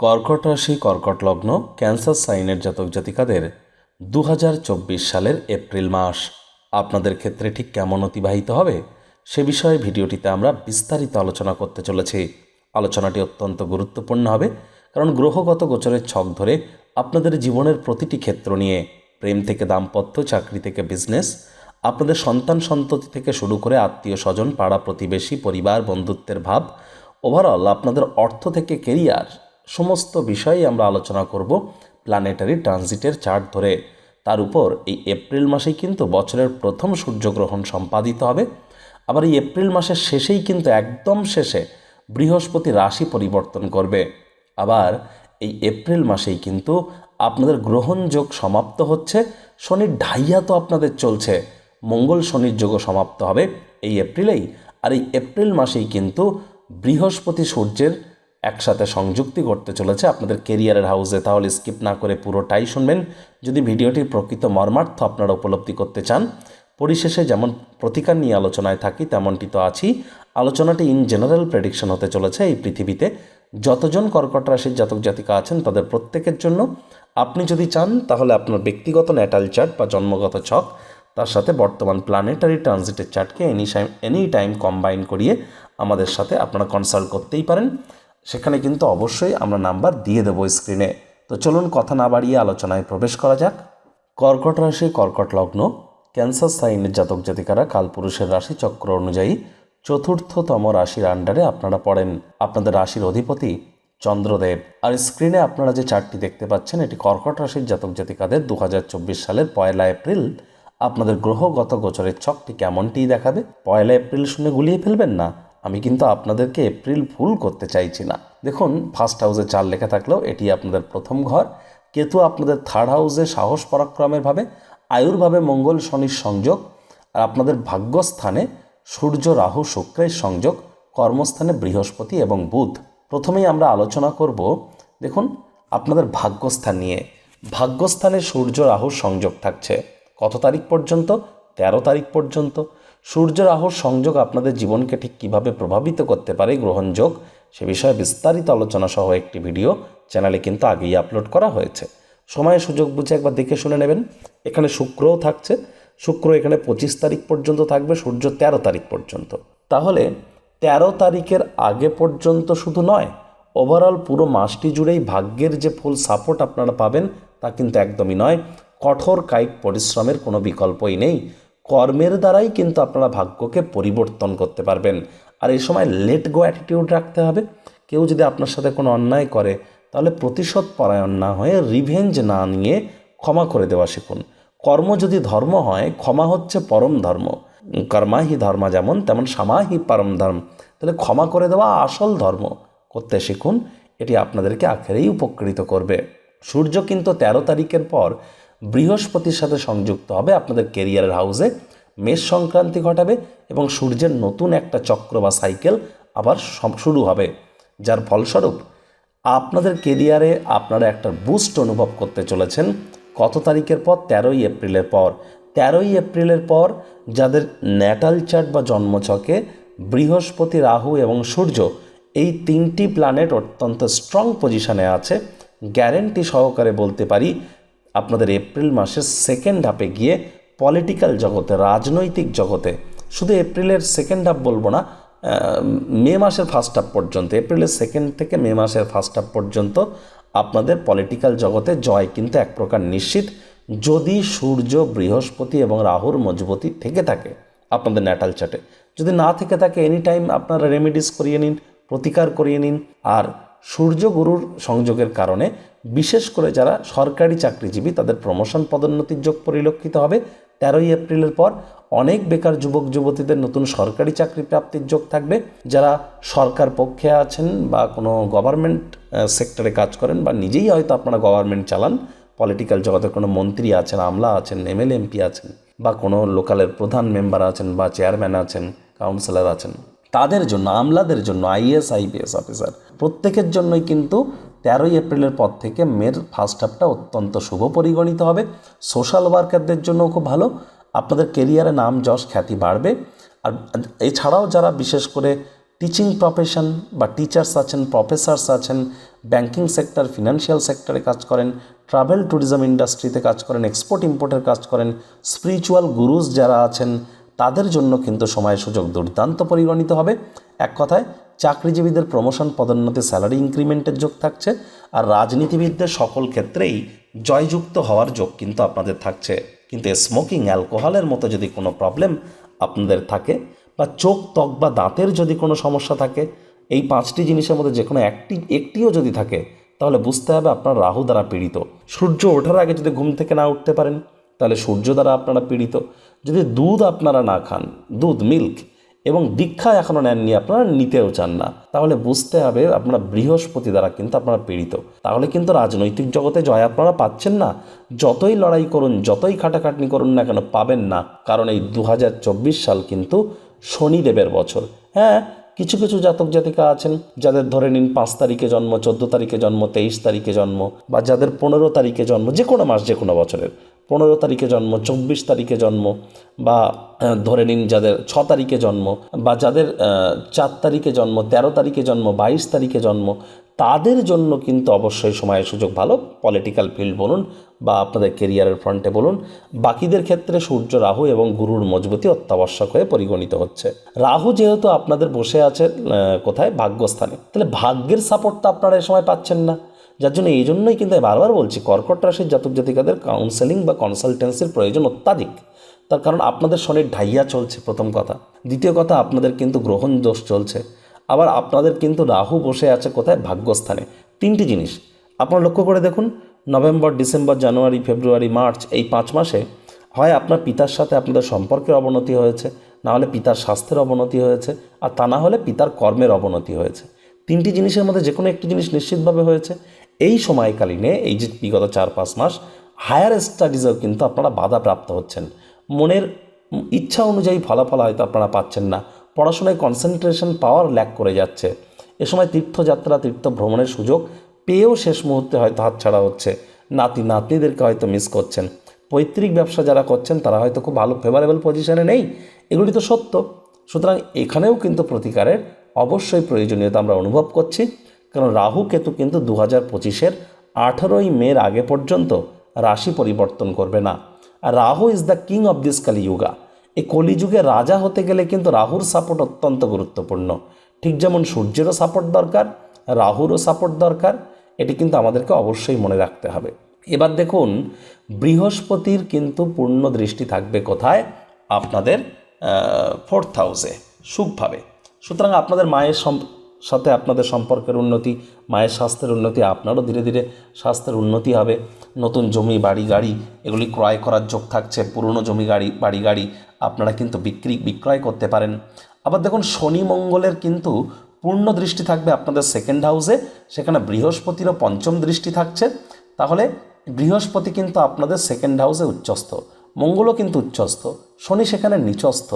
কর্কট রাশি, কর্কট লগ্ন, ক্যান্সার সাইনের জাতক জাতিকাদের দু হাজার চব্বিশ সালের এপ্রিল মাস। আপনাদের ক্ষেত্রে ঠিক কেমন অতিবাহিত হবে সে বিষয়ে ভিডিওটিতে আমরা বিস্তারিত আলোচনা করতে চলেছি। আলোচনাটি অত্যন্ত গুরুত্বপূর্ণ হবে, কারণ গ্রহগত গোচরের ছক ধরে আপনাদের জীবনের প্রতিটি ক্ষেত্র নিয়ে, প্রেম থেকে দাম্পত্য, চাকরি থেকে বিজনেস আপনাদের সন্তান সন্ততি থেকে শুরু করে আত্মীয় স্বজন, পাড়া প্রতিবেশী, পরিবার, বন্ধুত্বের ভাব ওভারঅল আপনাদের অর্থ থেকে কেরিয়ার সমস্ত বিষয়ে আমরা আলোচনা করব প্ল্যানেটারি ট্রানজিটের চার্ট ধরে। তার উপর এই এপ্রিল মাসেই কিন্তু বছরের প্রথম সূর্যগ্রহণ সম্পাদিত হবে। আবার এই এপ্রিল মাসের শেষেই কিন্তু একদম শেষে বৃহস্পতি রাশি পরিবর্তন করবে। আবার এই এপ্রিল মাসেই কিন্তু আপনাদের গ্রহণযোগ সমাপ্ত হচ্ছে। শনির ঢাইয়া তো আপনাদের চলছে। মঙ্গল শনির যোগও সমাপ্ত হবে এই এপ্রিলেই আর এই এপ্রিল মাসেই কিন্তু বৃহস্পতি সূর্যের একসাথে সংযুক্তি করতে চলেছে আপনাদের কেরিয়ারের হাউসে। তাহলে স্কিপ না করে পুরোটাই শুনবেন। যদি ভিডিওটির প্রকৃত মর্মার্থ আপনারা উপলব্ধি করতে চান, পরিশেষে যেমন প্রতিকার নিয়ে আলোচনায় থাকি, তেমনটি তো আছি। আলোচনাটি ইন জেনারেল প্রেডিকশন হতে চলেছে এই পৃথিবীতে। যতজন কর্কট রাশির জাতক জাতিকা আছেন, তাদের প্রত্যেকের জন্য আপনি যদি চান, তাহলে আপনার ব্যক্তিগত ন্যাটাল চার্ট বা জন্মগত ছক, তার সাথে বর্তমান প্ল্যানেটারি ট্রানজিটের চার্টকে any time any time combine করিয়ে আমাদের সাথে আপনারা কনসাল্ট করতেই পারেন। সেখানে কিন্তু অবশ্যই আমরা নাম্বার দিয়ে দেবো স্ক্রিনে। তো চলুন কথা না বাড়িয়ে আলোচনায় প্রবেশ করা যাক। কর্কট রাশি, কর্কট লগ্ন, ক্যান্সার সাইনের জাতক জাতিকারা কালপুরুষের রাশি চক্র অনুযায়ী চতুর্থতম রাশির আন্ডারে আপনারা পড়েন। আপনাদের রাশির অধিপতি চন্দ্রদেব। আর স্ক্রিনে আপনারা যে চারটি দেখতে পাচ্ছেন, এটি কর্কট রাশির জাতক জাতিকাদের দু হাজার চব্বিশ সালের পয়লা এপ্রিল। আপনাদের গ্রহগত গোচরের ছকটি কেমনটি দেখাবে? পয়লা এপ্রিল শুনে গুলিয়ে ফেলবেন না? আমি কিন্তু আপনাদেরকে এপ্রিল ফুল করতে চাইছি না। দেখুন ফার্স্ট হাউসে চার লেখা থাকলেও এটি আপনাদের প্রথম ঘর। কেতু আপনাদের থার্ড হাউসে সাহস পরাক্রমের ভাবে আয়ুর্ভাবে মঙ্গল শনির সংযোগ, আর আপনাদের ভাগ্যস্থানে সূর্য, রাহু, শুক্রের সংযোগ, কর্মস্থানে বৃহস্পতি এবং বুধ। প্রথমেই আমরা আলোচনা করব, দেখুন, আপনাদের ভাগ্যস্থান নিয়ে। ভাগ্যস্থানে সূর্য, রাহুর সংযোগ থাকছে। কত তারিখ পর্যন্ত? তেরো তারিখ পর্যন্ত। সূর্য রাহুর সংযোগ আপনাদের জীবনকে ঠিক কীভাবে প্রভাবিত করতে পারে গ্রহণযোগ, সে বিষয়ে বিস্তারিত আলোচনা সহ একটি ভিডিও চ্যানেলে কিন্তু আগেই আপলোড করা হয়েছে। সময় সুযোগ বুঝে একবার দেখে শুনে নেবেন। এখানে শুক্রও থাকছে। শুক্র এখানে পঁচিশ তারিখ পর্যন্ত থাকবে, সূর্য তেরো তারিখ পর্যন্ত। তাহলে তেরো তারিখের আগে পর্যন্ত শুধু নয় ওভারঅল পুরো মাসটি জুড়েই ভাগ্যের যে ফুল সাপোর্ট আপনারা পাবেন তা কিন্তু একদমই নয়। কঠোর কায়িক পরিশ্রমের কোনো বিকল্পই নেই। কর্মের দ্বারাই কিন্তু আপনারা ভাগ্যকে পরিবর্তন করতে পারবেন। আর এই সময় লেট গো অ্যাটিটিউড রাখতে হবে। কেউ যদি আপনার সাথে কোনো অন্যায় করে, তাহলে প্রতিশোধ পরায়ণ না হয়ে রিভেঞ্জ না নিয়ে ক্ষমা করে দেওয়া শিখুন। কর্ম যদি ধর্ম হয়, ক্ষমা হচ্ছে পরম ধর্ম। কর্মাহি ধর্মা যেমন, তেমন সামাহি পরম ধর্ম। তাহলে ক্ষমা করে দেওয়া আসল ধর্ম। করতে শিখুন, এটি আপনাদেরকে আখেরেই উপকৃত করবে। সূর্য কিন্তু তেরো তারিখের পর বৃহস্পতির সাথে সংযুক্ত হবে, আপনাদের কেরিয়ারের হাউসে মেষ সংক্রান্তি ঘটাবে এবং সূর্যের নতুন একটা চক্র বা সাইকেল আবার শুরু হবে। যার ফলস্বরূপ, আপনাদের কেরিয়ারে আপনারা একটা বুস্ট অনুভব করতে চলেছেন। কত তারিখের পর? তেরোই এপ্রিলের পর। তেরোই এপ্রিলের পর যাদের ন্যাটাল চার্ট বা জন্মছকে বৃহস্পতি, রাহু এবং সূর্য এই তিনটি প্ল্যানেট অত্যন্ত স্ট্রং পজিশনে আছে গ্যারেন্টি সহকারে বলতে পারি আপনাদের এপ্রিল মাসের সেকেন্ড হাফে গিয়ে পলিটিক্যাল জগতে, রাজনৈতিক জগতে, শুধু এপ্রিলের সেকেন্ড হাফ বলব না মে মাসের ফার্স্ট হাফ পর্যন্ত, এপ্রিলের সেকেন্ড থেকে মে মাসের ফার্স্ট হাফ পর্যন্ত আপনাদের পলিটিক্যাল জগতে জয় কিন্তু এক প্রকার নিশ্চিত। যদি সূর্য, বৃহস্পতি এবং রাহুর মজবুতি থেকে থাকে আপনাদের ন্যাটাল চার্টে যদি না থেকে থাকে এনি টাইম আপনারা রেমিডিস করিয়ে নিন, প্রতিকার করিয়ে নিন, আর সূর্য গুরুর সংযোগের কারণে, বিশেষ করে যারা সরকারি চাকরিজীবী, তাদের প্রমোশন পদোন্নতির যোগ পরিলক্ষিত হবে। তেরোই এপ্রিলের পর অনেক বেকার যুবক, যুবতীদের নতুন সরকারি চাকরি প্রাপ্তির যোগ থাকবে। যারা সরকার পক্ষে আছেন বা কোনো গভর্নমেন্ট সেক্টরে কাজ করেন বা নিজেই হয়তো আপনারা গভর্নমেন্ট চালান পলিটিক্যাল জগতের কোনো মন্ত্রী আছেন, আমলা আছেন এমএলএ এমপি আছেন বা কোনো লোকালের প্রধান মেম্বার আছেন বা চেয়ারম্যান আছেন কাউন্সিলর আছেন। তাদের জন্য, আমলাদের জন্য আইএস আইপিএস অফিসার। প্রত্যেকের জন্যই কিন্তু তেরোই এপ্রিলের পর থেকে মের ফার্স্ট হাফটা অত্যন্ত শুভ পরিগণিত হবে। সোশ্যাল ওয়ার্কারদের জন্য খুব ভালো। আপনাদের কেরিয়ারে নাম যশ খ্যাতি বাড়বে। আর এছাড়াও যারা বিশেষ করে টিচিং প্রফেশন বা টিচার্স আছেন প্রফেসর্স আছেন ব্যাংকিং সেক্টর ফিনান্সিয়াল সেক্টরে কাজ করেন ট্রাভেল ট্যুরিজম ইন্ডাস্ট্রিতে কাজ করেন এক্সপোর্ট ইম্পোর্টের কাজ করেন স্পিরিচুয়াল গুরুজ যারা আছেন তাদের জন্য কিন্তু সময় সুযোগ দুর্দান্ত পরিগণিত হবে। এক কথায়, চাকরিজীবীদের প্রমোশন পদোন্নতি স্যালারি ইনক্রিমেন্টের যোগ থাকছে আর রাজনীতিবিদদের সকল ক্ষেত্রেই জয়যুক্ত হওয়ার যোগ কিন্তু আপনাদের থাকছে। কিন্তু স্মোকিং অ্যালকোহলের মতো যদি কোনো প্রবলেম আপনাদের থাকে বা চোখ, ত্বক বা দাঁতের যদি কোনো সমস্যা থাকে, এই পাঁচটি জিনিসের মধ্যে যে কোনো একটি, একটিও যদি থাকে, তাহলে বুঝতে হবে আপনার রাহু দ্বারা পীড়িত। সূর্য ওঠার আগে যদি ঘুম থেকে না উঠতে পারেন তাহলে সূর্য দ্বারা আপনারা পীড়িত। যদি দুধ আপনারা না খান, দুধ, মিল্ক, এবং দীক্ষা এখনও নেননি, আপনারা নিতেও চান না, তাহলে বুঝতে হবে আপনারা বৃহস্পতি দ্বারা কিন্তু আপনারা পীড়িত। তাহলে কিন্তু রাজনৈতিক জগতে জয় আপনারা পাচ্ছেন না। যতই লড়াই করুন, যতই খাটাখাটনি করুন না কেন, পাবেন না। কারণ এই দু হাজার চব্বিশ সাল কিন্তু শনিদেবের বছর। হ্যাঁ কিছু কিছু জাতক জাতিকা আছেন, যাদের ধরে নিন পাঁচ তারিখে জন্ম, চোদ্দ তারিখে জন্ম, তেইশ তারিখে জন্ম, বা যাদের পনেরো তারিখে জন্ম, যে কোনো মাস, যে কোনো বছরের। পনেরো তারিখে জন্ম, চব্বিশ তারিখে জন্ম বা ধরে নিন যাদের ছ তারিখে জন্ম বা যাদের চার তারিখে জন্ম, তেরো তারিখে জন্ম, বাইশ তারিখে জন্ম, তাদের জন্য কিন্তু অবশ্যই সময়ের সুযোগ ভালো। পলিটিক্যাল ফিল্ড বলুন বা আপনাদের কেরিয়ারের ফ্রন্টে বলুন। বাকিদের ক্ষেত্রে সূর্য, রাহু এবং গুরুর মজবুতি অত্যাবশ্যক হয়ে পরিগণিত হচ্ছে। রাহু যেহেতু আপনাদের বসে আছে কোথায়? ভাগ্যস্থানে। তাহলে ভাগ্যের সাপোর্টটা আপনারা এ সময় পাচ্ছেন না। যার জন্য এই জন্যই কিন্তু আমি বারবার বলছি, কর্কট রাশির জাতক জাতিকাদের কাউন্সেলিং বা কনসালটেন্সির প্রয়োজন অত্যাধিক। তার কারণ আপনাদের শনির ঢাইয়া চলছে, প্রথম কথা। দ্বিতীয় কথা, আপনাদের কিন্তু গ্রহণ দোষ চলছে। আবার আপনাদের কিন্তু রাহু বসে আছে কোথায়? ভাগ্যস্থানে। তিনটি জিনিস। আপনারা লক্ষ্য করে দেখুন, November, December, January, February, March, এই পাঁচ মাসে হয় আপনার পিতার সাথে আপনাদের সম্পর্কের অবনতি হয়েছে, না হলে পিতার স্বাস্থ্যের অবনতি হয়েছে, আর তা না হলে পিতার কর্মের অবনতি হয়েছে। তিনটি জিনিসের মধ্যে যে কোনো একটি জিনিস নিশ্চিতভাবে হয়েছে। এই সময়কালীনে এই যে বিগত চার, পাঁচ মাস হায়ার স্টাডিজেও কিন্তু আপনারা বাধাপ্রাপ্ত হচ্ছেন। মনের ইচ্ছা অনুযায়ী ফলাফল হয়তো আপনারা পাচ্ছেন না। পড়াশোনায় কনসেন্ট্রেশন পাওয়ার ল্যাক করে যাচ্ছে। এ সময় তীর্থযাত্রা তীর্থ ভ্রমণের সুযোগ পেয়েও শেষ মুহূর্তে হয়তো হাতছাড়া হচ্ছে। নাতি, নাতনিদেরকে হয়তো মিস করছেন। পৈতৃক ব্যবসা যারা করছেন, তারা হয়তো খুব ভালো ফেভারেবল পজিশনে নেই। এগুলি তো সত্য। সুতরাং এখানেও কিন্তু প্রতিকারের অবশ্যই প্রয়োজনীয়তা আমরা অনুভব করছি। কারণ রাহু কেতু কিন্তু দু হাজার পঁচিশের আঠেরোই মের আগে পর্যন্ত রাশি পরিবর্তন করবে না। আর Rahu is the king of this Kaliyuga এই কলিযুগে রাজা হতে গেলে কিন্তু রাহুর সাপোর্ট অত্যন্ত গুরুত্বপূর্ণ। ঠিক যেমন সূর্যেরও সাপোর্ট দরকার, রাহুরও সাপোর্ট দরকার, এটি কিন্তু আমাদেরকে অবশ্যই মনে রাখতে হবে। এবার দেখুন, বৃহস্পতির কিন্তু পূর্ণ দৃষ্টি থাকবে কোথায়? আপনাদের ফোর্থ হাউসে সুখভাবে সুতরাং আপনাদের মায়ের সাথে আপনাদের সম্পর্কের উন্নতি, মায়ের স্বাস্থ্যের উন্নতি, আপনারও ধীরে ধীরে স্বাস্থ্যের উন্নতি হবে। নতুন জমি, বাড়ি, গাড়ি, এগুলি ক্রয় করার যোগ থাকছে। পুরনো জমি, গাড়ি, বাড়ি, গাড়ি আপনারা কিন্তু বিক্রি, বিক্রয় করতে পারেন। আবার দেখুন, শনি মঙ্গলের কিন্তু পূর্ণ দৃষ্টি থাকবে আপনাদের সেকেন্ড হাউসে সেখানে বৃহস্পতিরও পঞ্চম দৃষ্টি থাকছে। তাহলে বৃহস্পতি কিন্তু আপনাদের সেকেন্ড হাউসে উচ্চস্থ। মঙ্গলও কিন্তু উচ্চস্থ। শনি সেখানে নিচস্থ।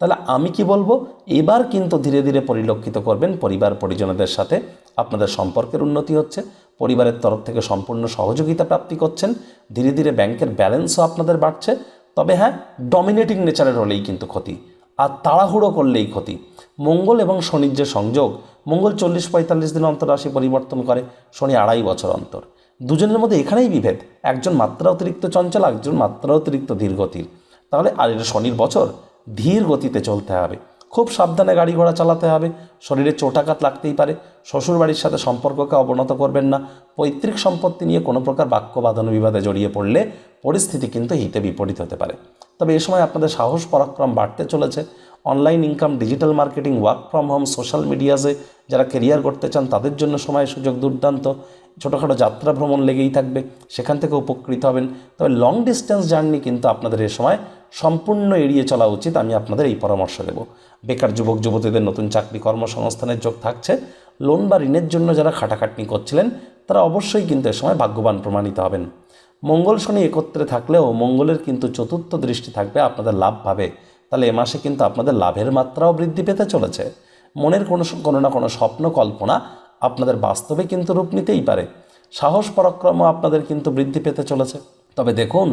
তাহলে আমি কি বলব? এবার কিন্তু ধীরে ধীরে পরিলক্ষিত করবেন পরিবার পরিজনদের সাথে। আপনাদের সম্পর্কের উন্নতি হচ্ছে। পরিবারের তরফ থেকে সম্পূর্ণ সহযোগিতা প্রাপ্তি করছেন। ধীরে ধীরে ব্যাংকের ব্যালেন্সও আপনাদের বাড়ছে। তবে হ্যাঁ ডমিনেটিং নেচারের হলেই কিন্তু ক্ষতি। আর তাড়াহুড়ো করলেই ক্ষতি। মঙ্গল এবং শনির যে সংযোগ, মঙ্গল চল্লিশ পঁয়তাল্লিশ দিন অন্তর রাশি পরিবর্তন করে, শনি আড়াই বছর অন্তর। দুজনের মধ্যে এখানেই বিভেদ। একজন মাত্রা অতিরিক্ত চঞ্চল একজন মাত্রা অতিরিক্ত ধীরগতির। তাহলে আর এটা শনির বছর? ধীর গতিতে চলতে হবে। খুব সাবধানে গাড়ি ঘোড়া চালাতে হবে। শরীরে চোটাঘাত লাগতেই পারে। শ্বশুরবাড়ির সাথে সম্পর্ককে অবনত করবেন না। পৈতৃক সম্পত্তি নিয়ে কোনো প্রকার বাক্য বাদন বিবাদে জড়িয়ে পড়লে পরিস্থিতি কিন্তু হিতে বিপরীত হতে পারে। তবে এ সময় আপনাদের সাহস, পরাক্রম বাড়তে চলেছে। Online income, digital marketing work from home social মিডিয়াসে যারা কেরিয়ার করতে চান, তাদের জন্য সময়, সুযোগ, দুর্দান্ত। ছোটোখাটো যাত্রা ভ্রমণ লেগেই থাকবে। সেখান থেকে উপকৃত হবেন। তবে লং ডিস্টেন্স জার্নি কিন্তু আপনাদের এ সময় সম্পূর্ণ এড়িয়ে চলা উচিত, আমি আপনাদের এই পরামর্শ দেব। বেকার যুবক, যুবতীদের নতুন চাকরি কর্মসংস্থানের যোগ থাকছে। লোন বা ঋণের জন্য যারা খাটাখাটনি করছিলেন, তারা অবশ্যই কিন্তু এ সময় ভাগ্যবান প্রমাণিত হবেন। মঙ্গল শনি একত্রে থাকলেও মঙ্গলের কিন্তু চতুর্থ দৃষ্টি থাকবে আপনাদের লাভ পাবে তাহলে এ মাসে কিন্তু আপনাদের লাভের মাত্রাও বৃদ্ধি পেতে চলেছে। মনের কোনো কোনো না কোনো স্বপ্ন, কল্পনা আপনাদের বাস্তবে কিন্তু রূপ নিতেই পারে। সাহস, পরাক্রমও আপনাদের কিন্তু বৃদ্ধি পেতে চলেছে। তবে দেখুন,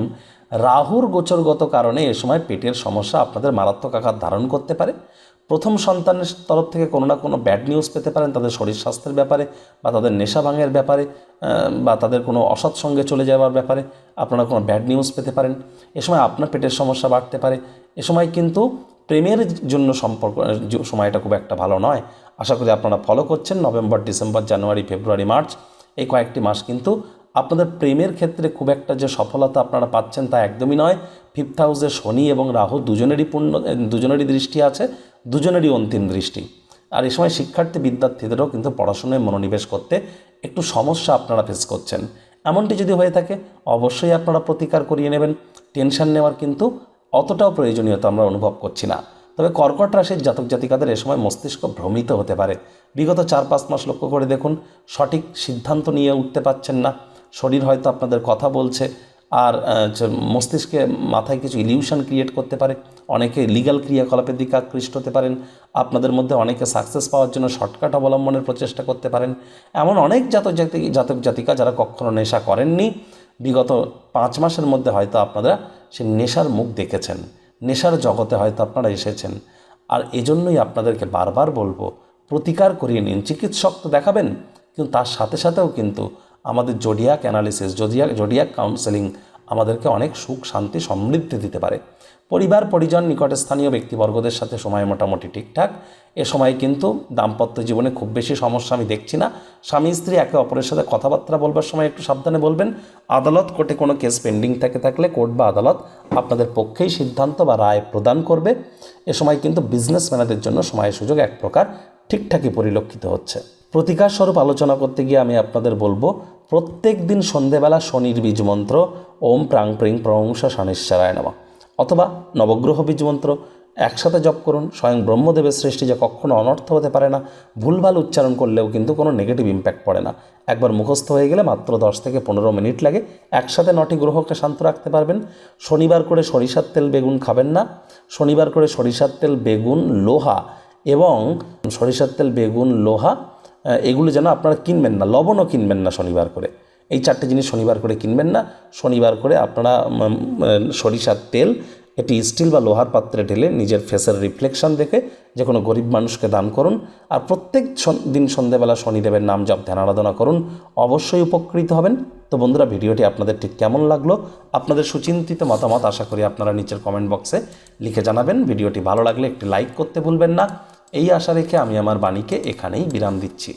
রাহুর গোচরগত কারণে এ সময় পেটের সমস্যা আপনাদের মারাত্মক আঘাত ধারণ করতে পারে। প্রথম সন্তানের তরফ থেকে কোনো না কোনো ব্যাড নিউজ পেতে পারেন তাদের শরীর স্বাস্থ্যের ব্যাপারে বা তাদের নেশা ভাঙের ব্যাপারে বা তাদের কোনো অসৎ সঙ্গে চলে যাওয়ার ব্যাপারে আপনারা কোনো ব্যাড নিউজ পেতে পারেন। এ সময় আপনার পেটের সমস্যা বাড়তে পারে। এ সময় কিন্তু প্রেমের জন্য সম্পর্ক সময়টা খুব একটা ভালো নয়। আশা করি আপনারা ফলো করছেন। November, December, January, February, March, এই কয়েকটি মাস কিন্তু আপনাদের প্রেমের ক্ষেত্রে খুব একটা যে সফলতা আপনারা পাচ্ছেন তা একদমই নয়। ফিফথ হাউসে শনি এবং রাহু দুজনেরই পূর্ণ দুজনেরই দৃষ্টি আছে, দুজনেরই অন্তিম দৃষ্টি। আর এই সময় শিক্ষার্থী বিদ্যার্থীদেরও কিন্তু পড়াশোনায় মনোনিবেশ করতে একটু সমস্যা আপনারা ফেস করছেন। এমনটি যদি হয়ে থাকে, অবশ্যই আপনারা প্রতিকার করিয়ে নেবেন। টেনশন নেওয়ার কিন্তু অতটাও প্রয়োজনীয়তা আমরা অনুভব করছি না। তবে কর্কট রাশির জাতক জাতিকাদের এ সময় মস্তিষ্ক ভ্রমিত হতে পারে। বিগত চার পাঁচ মাস লক্ষ্য করে দেখুন, সঠিক সিদ্ধান্ত নিয়ে উঠতে পারছেন না। শরীর হয়তো আপনাদের কথা বলছে আর মস্তিষ্কে মাথায় কিছু ইলিউশন ক্রিয়েট করতে পারে, অনেকে লিগ্যাল ক্রিয়াকলাপের দিকে আকৃষ্ট হতে পারেন, আপনাদের মধ্যে অনেকে সাকসেস পাওয়ার জন্য শর্টকাট অবলম্বনের প্রচেষ্টা করতে পারেন। এমন অনেক জাতক জাতি, জাতক জাতিকা যারা কখনো নেশা করেননি, বিগত পাঁচ মাসের মধ্যে হয়তো আপনারা সে নেশার মুখ দেখেছেন, নেশার জগতে হয়তো আপনারা এসেছেন। আর এজন্যই আপনাদেরকে বারবার বলব, প্রতিকার করিয়ে নিন, চিকিৎসক তো দেখাবেন, কিন্তু তার সাথে সাথেও কিন্তু আমাদের জোডিয়াক অ্যানালিসিস জোডিয়া জোডিয়াক কাউন্সেলিং আমাদেরকে অনেক সুখ শান্তি সমৃদ্ধি দিতে পারে। পরিবার, পরিজন নিকটে স্থানীয় ব্যক্তিবর্গদের সাথে সময় মোটামুটি ঠিকঠাক। এ সময় কিন্তু দাম্পত্য জীবনে খুব বেশি সমস্যা আমি দেখছি না। স্বামী, স্ত্রী একে অপরের সাথে কথাবার্তা বলবার সময় একটু সাবধানে বলবেন। আদালত কোর্টে কোনো কেস পেন্ডিং থেকে, থাকলে কোর্ট বা আদালত আপনাদের পক্ষেই সিদ্ধান্ত বা রায় প্রদান করবে। এ সময় কিন্তু বিজনেসম্যানদের জন্য সময় সুযোগ এক প্রকার ঠিকঠাকই পরিলক্ষিত হচ্ছে। প্রতিকার স্বরূপ আলোচনা করতে গিয়ে আমি আপনাদের বলব, প্রত্যেক দিন সন্ধেবেলা শনির বীজ মন্ত্র, ওম প্রাং প্রিং প্রংস শনিশ্চরায় নামা। অথবা নবগ্রহ বীজ মন্ত্র একসাথে জপ করুন, স্বয়ং ব্রহ্মদেবের সৃষ্টি যা কখনো অনর্থ হতে পারে না, ভুলভাল উচ্চারণ করলেও কিন্তু কোনো নেগেটিভ ইম্প্যাক্ট পড়ে না। একবার মুখস্থ হয়ে গেলে মাত্র দশ থেকে পনেরো মিনিট লাগে, একসাথে নটি গ্রহকে শান্ত রাখতে পারবেন। শনিবার করে সরিষার তেল বেগুন খাবেন না। শনিবার করে সরিষার তেল বেগুন, লোহা এবং সরিষার তেল বেগুন, লোহা এগুলো যেন আপনারা কিনবেন না, লবণও কিনবেন না শনিবার করে। এই চারটে জিনিস শনিবার করে কিনবেন না। শনিবার করে আপনারা সরিষার তেল, এটি স্টিল বা লোহার পাত্রে ঢেলে নিজের ফেসের রিফ্লেকশন দেখে যে কোনো গরিব মানুষকে দান করুন। আর প্রত্যেক দিন সন্ধেবেলা শনিদেবের নাম জপ ধ্যান আরাধনা করুন। অবশ্যই উপকৃত হবেন। তো বন্ধুরা, ভিডিওটি আপনাদের ঠিক কেমন লাগল? আপনাদের সুচিন্তিত মতামত আশা করি আপনারা নিচের কমেন্ট বক্সে লিখে জানাবেন। ভিডিওটি ভালো লাগলে একটি লাইক করতে ভুলবেন না। এই আশা রেখে আমি আমার বাণীকে এখানেই বিরাম দিচ্ছি।